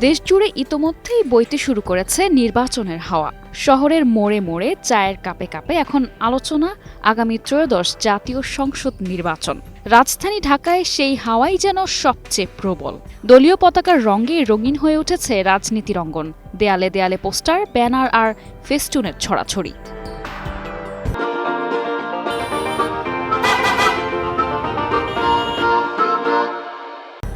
দেশজুড়ে ইতোমধ্যেই বইতে শুরু করেছে নির্বাচনের হাওয়া। শহরের মোড়ে মোড়ে চায়ের কাপে কাপে এখন আলোচনা, আগামী ত্রয়োদশ জাতীয় সংসদ নির্বাচন। রাজধানী ঢাকায় সেই হাওয়াই যেন সবচেয়ে প্রবল। দলীয় পতাকার রঙে রঙিন হয়ে উঠেছে রাজনীতির অঙ্গন। দেয়ালে দেয়ালে পোস্টার, ব্যানার আর ফেস্টুনের ছড়াছড়ি।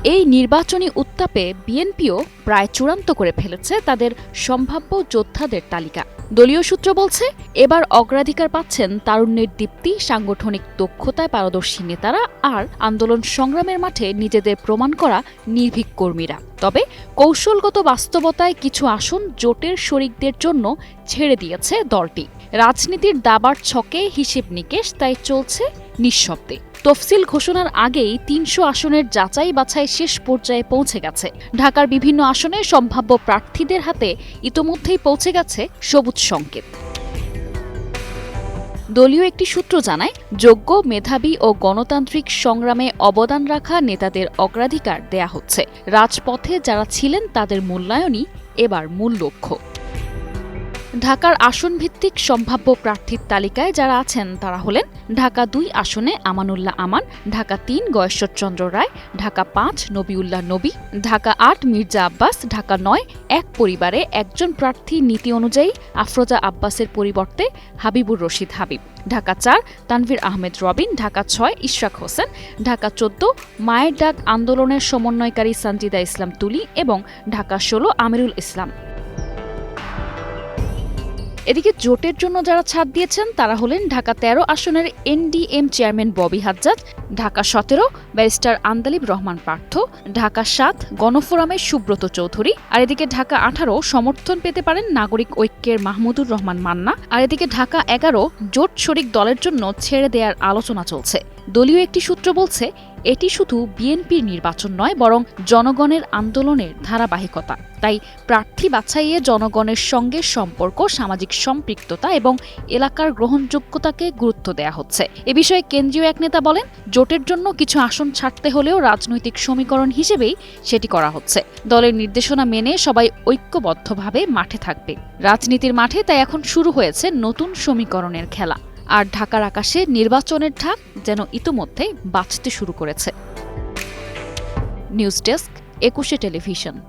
এই নির্বাচনী উত্তাপে বিএনপিও প্রায় চূড়ান্ত করে ফেলেছে তাদের সম্ভাব্য যোদ্ধাদের তালিকা। দলীয় সূত্র বলছে, এবার অগ্রাধিকার পাচ্ছেন তারুণ্যের দীপ্তি, সাংগঠনিক দক্ষতায় পারদর্শী নেতারা আর আন্দোলন সংগ্রামের মাঠে নিজেদের প্রমাণ করা নির্ভীক কর্মীরা। তবে কৌশলগত বাস্তবতায় কিছু আসন জোটের শরিকদের জন্য ছেড়ে দিয়েছে দলটি। রাজনীতির দাবার ছকে হিসেব নিকেশ, তাই চলছে নিঃশব্দে। তফসিল ঘোষণার আগেই তিনশো আসনের যাচাই বাছাই শেষ পর্যায়ে পৌঁছে গেছে। ঢাকার বিভিন্ন আসনে সম্ভাব্য প্রার্থীদের হাতে ইতোমধ্যেই পৌঁছে গেছে সবুজ সংকেত। দলীয় একটি সূত্র জানায়, যোগ্য, মেধাবী ও গণতান্ত্রিক সংগ্রামে অবদান রাখা নেতাদের অগ্রাধিকার দেয়া হচ্ছে। রাজপথে যারা ছিলেন তাদের মূল্যায়নই এবার মূল লক্ষ্য। ঢাকার আসন ভিত্তিক সম্ভাব্য প্রার্থীর তালিকায় যারা আছেন তারা হলেন ঢাকা দুই আসনে আমানুল্লাহ আমান, ঢাকা তিন গয়েশ্বরচন্দ্র রায়, ঢাকা পাঁচ নবীউল্লাহ নবী, ঢাকা আট মির্জা আব্বাস, ঢাকা নয় এক পরিবারে একজন প্রার্থী নীতি অনুযায়ী আফরোজা আব্বাসের পরিবর্তে হাবিবুর রশিদ হাবিব, ঢাকা চার তানভীর আহমেদ রবিন, ঢাকা ছয় ইশরাক হোসেন, ঢাকা চোদ্দ মায়ের ডাক আন্দোলনের সমন্বয়কারী সঞ্জিদা ইসলাম তুলি এবং ঢাকা ষোলো আমিরুল ইসলাম। এদিকে জোটের জন্য যারা ছাড় দিয়েছেন, তারা হলেন ঢাকা তেরো আসনের এনডিএম চেয়ারম্যান ববি হাজ্জাজ, ঢাকা সতেরো ব্যারিস্টার আন্দালিব রহমান পার্থ, ঢাকা সাত গণফোরামের সুব্রত চৌধুরী, আর এদিকে ঢাকা আঠারো সমর্থন পেতে পারেন নাগরিক ঐক্যের মাহমুদুর রহমান মান্না, আর এদিকে ঢাকা এগারো জোট শরিক দলের জন্য ছেড়ে দেওয়ার আলোচনা চলছে। দলীয় একটি সূত্র বলছে, এটি শুধু বিএনপির নির্বাচন নয়, বরং জনগণের আন্দোলনের ধারাবাহিকতা। তাই প্রার্থী বাছাইয়ে জনগণের সঙ্গে সম্পর্ক, সামাজিক সম্পৃক্ততা এবং এলাকার গ্রহণযোগ্যতাকে গুরুত্ব দেওয়া হচ্ছে। এ বিষয়ে কেন্দ্রীয় এক নেতা বলেন, জোটের জন্য কিছু আসন ছাড়তে হলেও রাজনৈতিক সমীকরণ হিসেবেই সেটি করা হচ্ছে। দলের নির্দেশনা মেনে সবাই ঐক্যবদ্ধভাবে মাঠে থাকবে। রাজনীতির মাঠে তাই এখন শুরু হয়েছে নতুন সমীকরণের খেলা। আর ঢাকার আকাশে নির্বাচনের ঢাক যেন ইতোমধ্যেই বাঁচতে শুরু করেছে। News desk Ekushey television.